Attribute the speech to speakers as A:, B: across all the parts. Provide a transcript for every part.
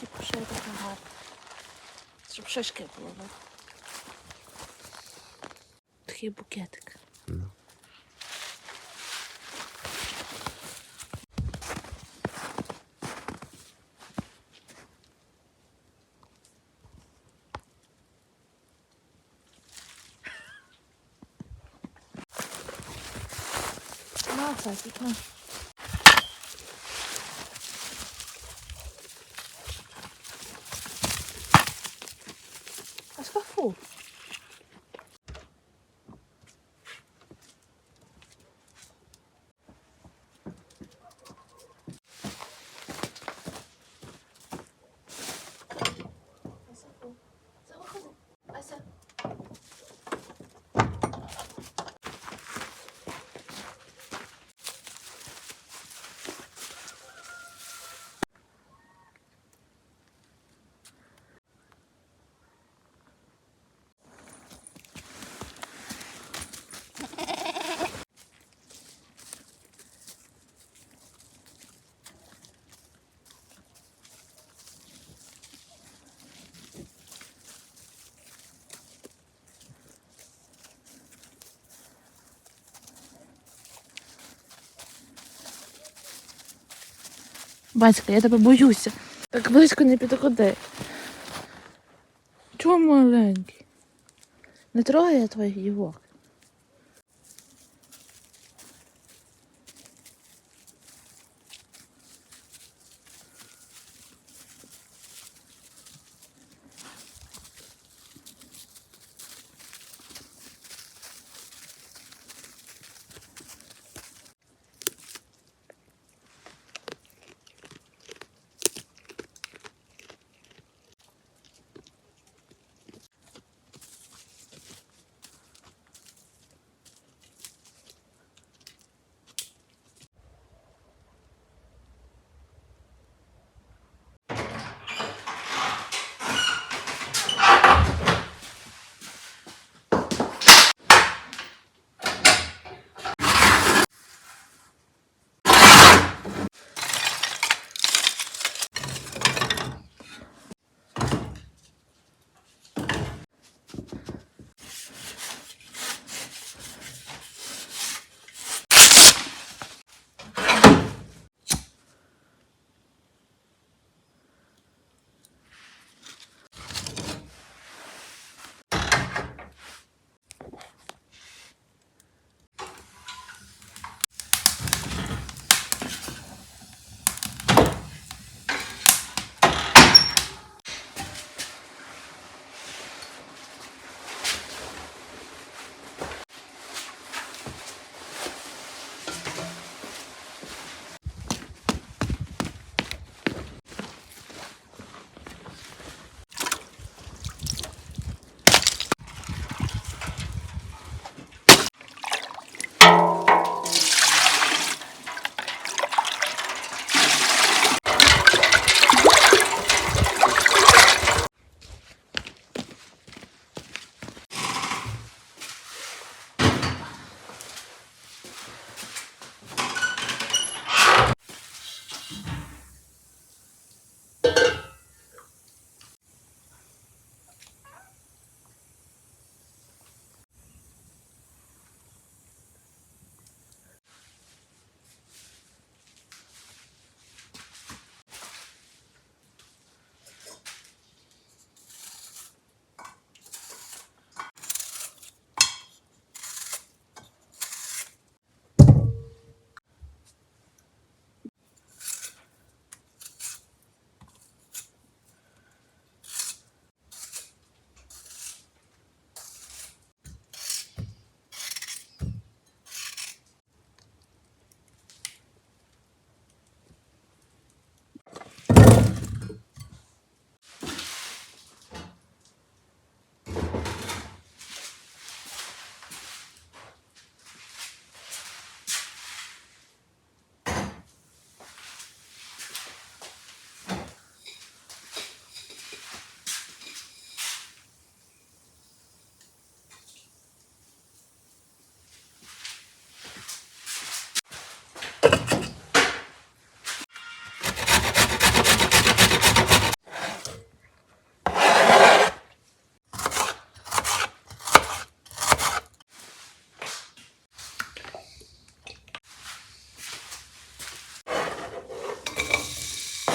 A: Ty przejdę na hard. Trzy przeszkę głowę. No. Tchie bukietek. Mm-hmm. Was war vor? Батька, я тебе боюся. Так близько не підходи. Чому маленький? Не трогай я твоїх дівок.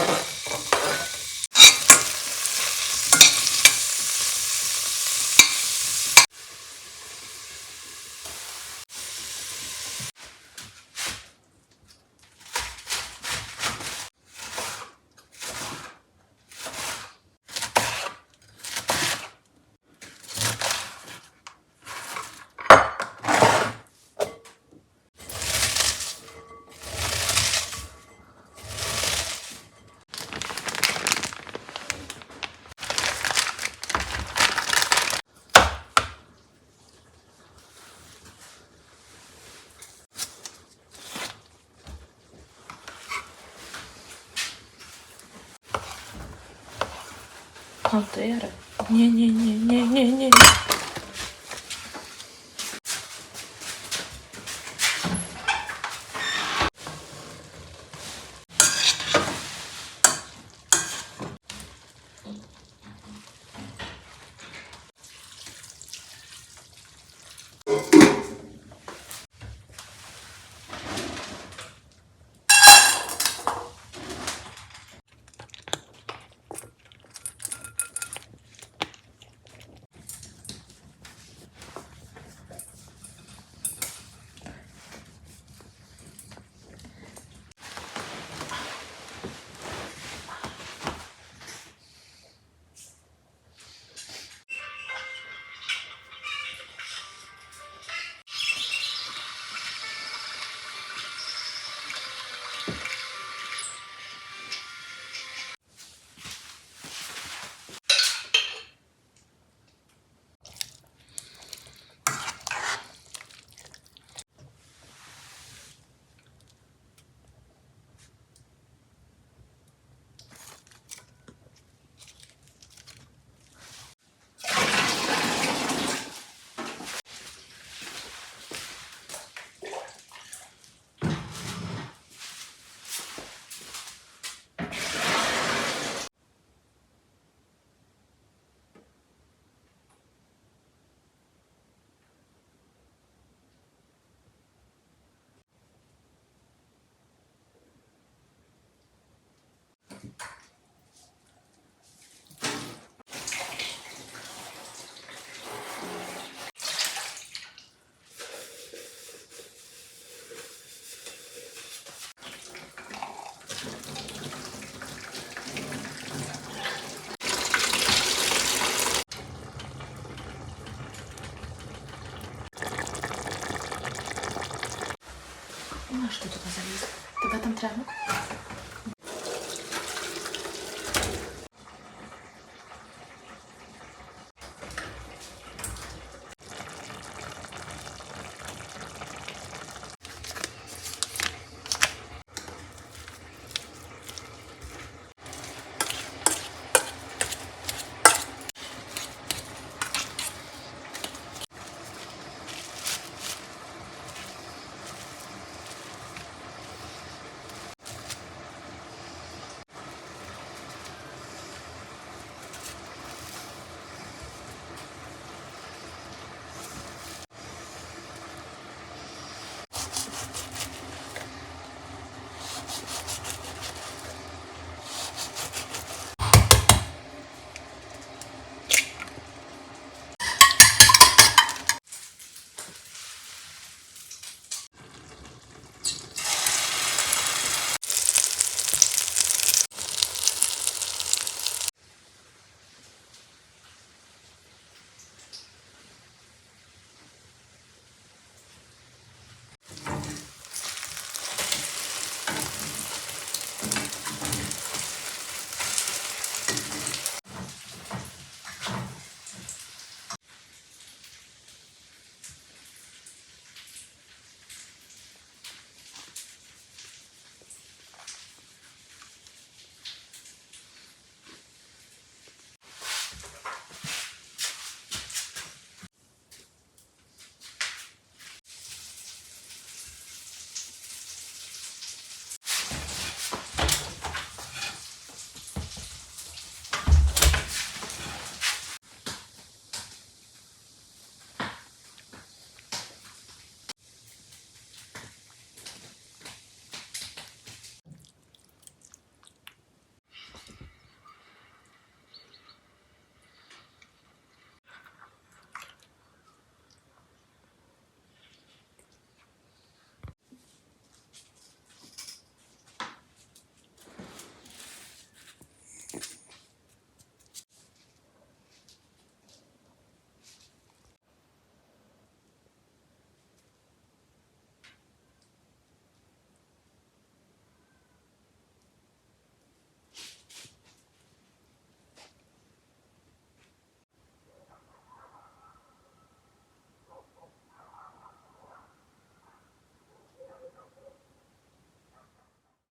A: you Пантери. Ні-ні-ні-ні-ні-ні.